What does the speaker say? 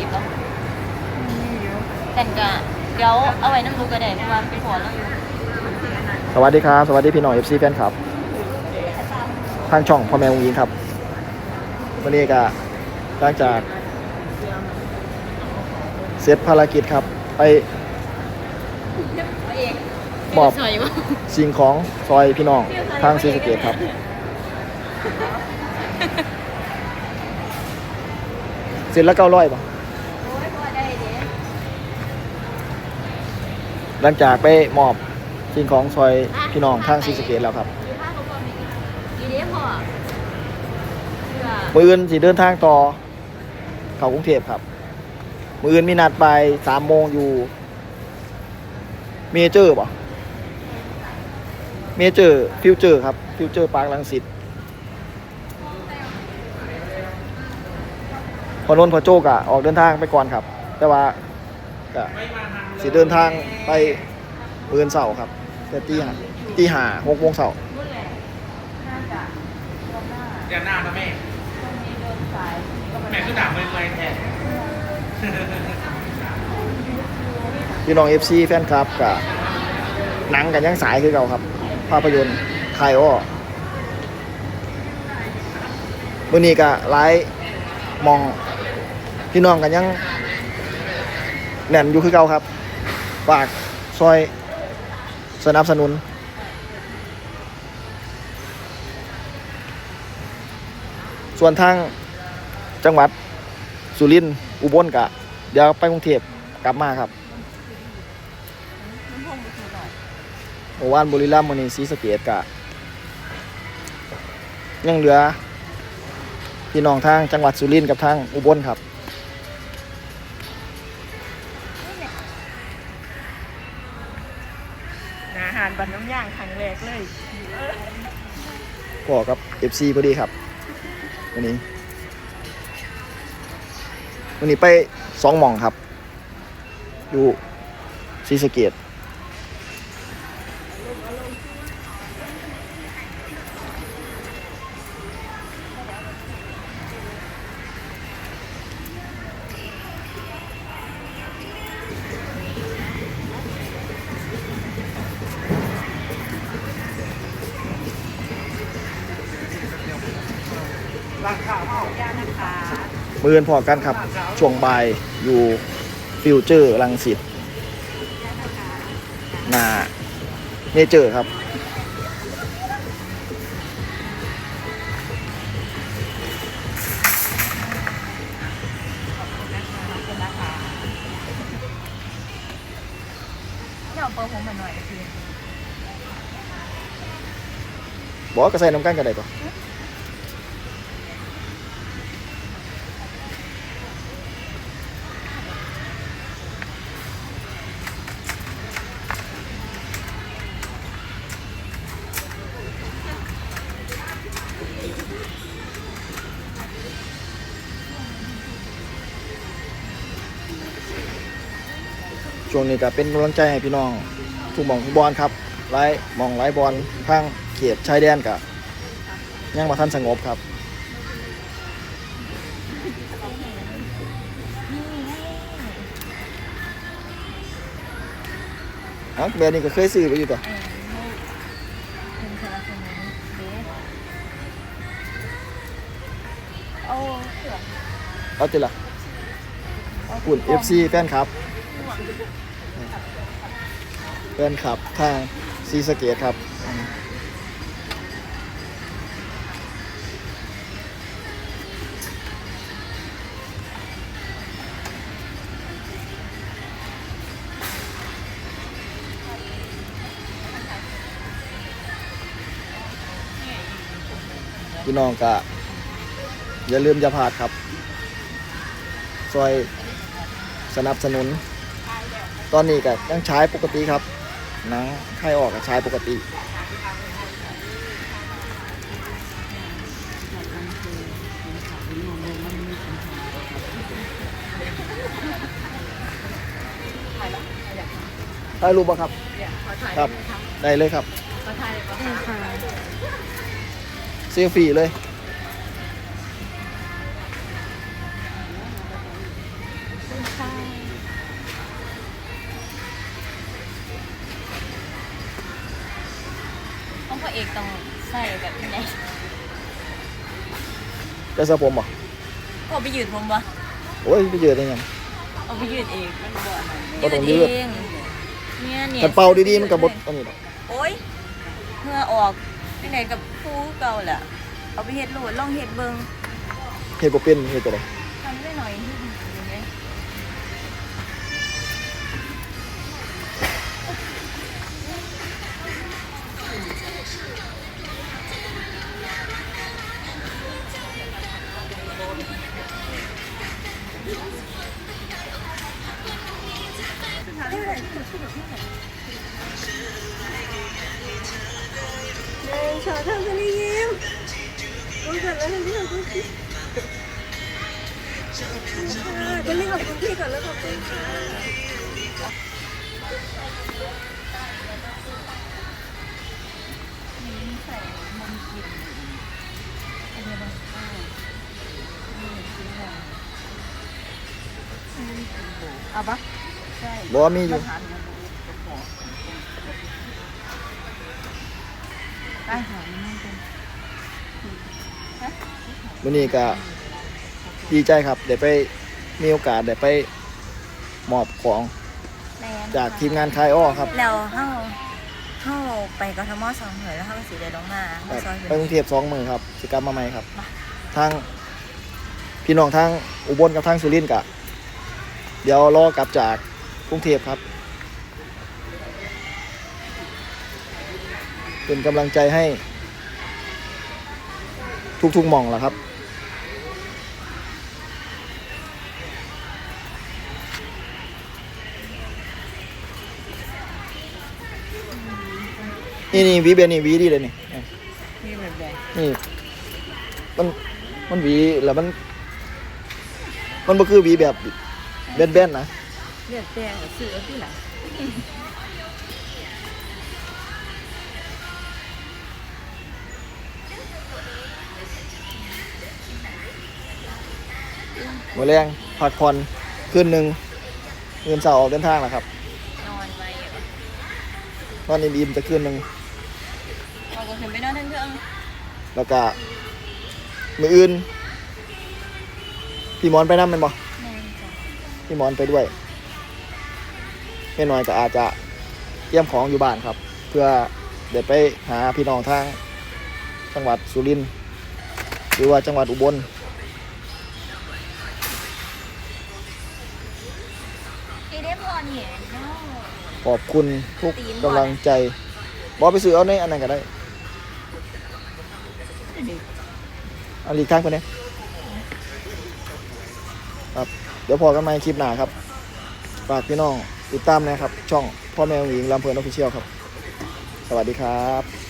ดบ่แต่งกะเดี๋ยวเอาไว้น้ำลูกก็ได้เพราะว่าเป็นหัวเราอยู่สวัสดีครับ สวัสดีพี่น้อง FC แฟนครับทางช่องพ่อแม่วงยิงครับวันนี้ก็หลังจากเสร็จภารกิจครับ ไปมอบสวยมากสิ่งของซอยพี่น้องทางซีสะเกตครับเสร็จแล้วเก้าร้อยป่ะ โอ้ยพอได้เด้ หลังจากไปมอบสิ่งของซอยพี่น้องทางซีสเกตแล้วครับมืออื่นสิเดินทางต่อ เขากรุงเทพครับ มืออื่นมีนัดไปสามโมงอยู่ เมเจอร์ป่ะเมเจอร์ฟิวเจอร์ครับ ฟิวเจอร์ปาร์คลังสิตพอนนท์พอโจกอะออกเดินทางไปก่อนครับ แต่ว่า ก็สิเดินทางไปมืออื่นเสาร์ครับแต่ตีห้าตีห้าหกโมงเสาร์รุ่นแหละน่าจะรอบหน้าเดี๋ยวหน้านะแม่ตรงนี้เดินสายก็ไปแม่คือด่าเลยเลยแทนพี่น้อง FC แฟนคลับกับหนังกันยังสายคือเก่าครับ ภาพยนตร์ไทยอ้อมื่อนี้ก็ไลฟ์มองพี่น้องกันยัง แน่นอยู่คือเก่าครับฝากซอยสนับสนุน ส่วนทางจังหวัดสุรินทร์อุบลกะ เดี๋ยวไปกรุงเทพกลับมาครับน้ำพงไปถูหน่อวานบุรีรัมย์มื้อนี้ศรีสะเกษกะ ยังเหลือพี่น้องทางจังหวัดสุรินทร์กับทางอุบลครับ อาหารบันน้ำย่างครั้งแรกเลย พอกับ FC พอดีครับ วันนี้ วันนี้ไปสองหม่องครับ อยู่ซีสะเกต มืออนพอกันครับ ช่วงบ่ายอยู่ฟิวเจอร์ลังสิตหนาเนเจอร์ครับเดี๋ยวเปิดผมมาหน่อยคือบอกก็ใส่น้ำกันกันได้ปะ ช่วงนี้ก็เป็นกำลังใจให้พี่น้องทุกหมองทุกบอลครับไล่มองไล่บอลทางเขตชายแดนกับยังมาทันสงบครับอ๋อแบรนด์นี้ก็เคยซื้อไปอยู่ต่อเออเป็นสนับสนุนเอาติละคุณ FC แฟนครับ แฟนคลับทางซีสเกตครับพี่น้องก็อย่าลืมอย่าพลาดครับซอยสนับสนุน ตอนนี้ก็ยังใช้ปกติครับหนังไข้ออกก็ใช้ปกติถ่ายรูปป่ะครับ ครับ ได้เลยครับมาถ่ายเลยปะคะเซลฟี่เลยค่ะ เอกต้องใส่แบบนี้จะสระผมบ่พ่อไปยืดผมปะโอ้ยไปเยอะได้ยังเอาไปยืดเองมันบ่อนบ่ต้องยืดเองเนี่ยเนี่ยกันเป่าดีๆมันกับบดอันนี้ดอกโอ๊ยเมื่อออกไปไหนกับครูเก่าแหละเอาไปเฮ็ดโหลดลองเฮ็ดเบิ่งเฮ็ดบ่เป็นเฮ็ดจังไดทำได้หน่อย ชาทำกันยิ้มอุ้ยเกิดแล้วนี่ขอบคุณพี่จะเรียกขอบคุณพี่ก่อนแล้วขอบคุณค่ะใส่มันกินอันนี้มันเอาปะใช่บ่มีอยู่ได้ หอมมันเป็นมื้อนี้ก็ดีใจครับได้ไปมีโอกาสได้ไปมอบของแมนจากทีมงานคายอ้อครับ แล้วเฮาเฮาไปกทมสองเหยแล้วเฮาก็สิได้ลงมาคมารับซอยไปเพิ่กนรุงเทพสองมือครับสิกลับมาใหม่ครับมาทางพี่น้องทางอุบลกับทางสุรินทร์กะเดี๋ยวรอกลับจาก กรุงเทพครับ เป็นกำลังใจให้ ทุกๆหม่องแหละครับ นี่นี่หวีเบียนี่หวีดีเลยนี่นี่แบบใดนี่มันมันหวีแล้วมัน มันบ่คือหวีแบบแบนๆนะ เลือดแดงซื้อเอาที่หลังมื้อแรงพักผ่อนคืนหนึ่งเงินเสาร์ออกเดินทางแล้วครับ นอนไว้อะตอนนี้บีมจะคืนหนึ่งเราก็ขึ้นไปนอนทั้งเทิงแล้วก็มืออื่น พี่หมอนไปนั่นมันบ่แม่นจ้ะพี่หมอนไปด้วย แม่น้อยก็อาจจะเตรียมของอยู่บ้านครับ เพื่อเดี๋ยวไปหาพี่น้องทางจังหวัดสุรินทร์หรือว่าจังหวัดอุบลอีเด้พอเนี่ยเนาะขอบคุณทุกกำลังใจบอไปซื้อเอาในอันนั้นก็ได้เอันลีกทางไปเนี่ยครับ เดี๋ยวพอกันใหม่คลิปหน้าครับ ฝากพี่น้อง ติดตามนะครับ ช่องพ่อแม่องหญิงลำเพลินออฟฟิเชียลครับ สวัสดีครับ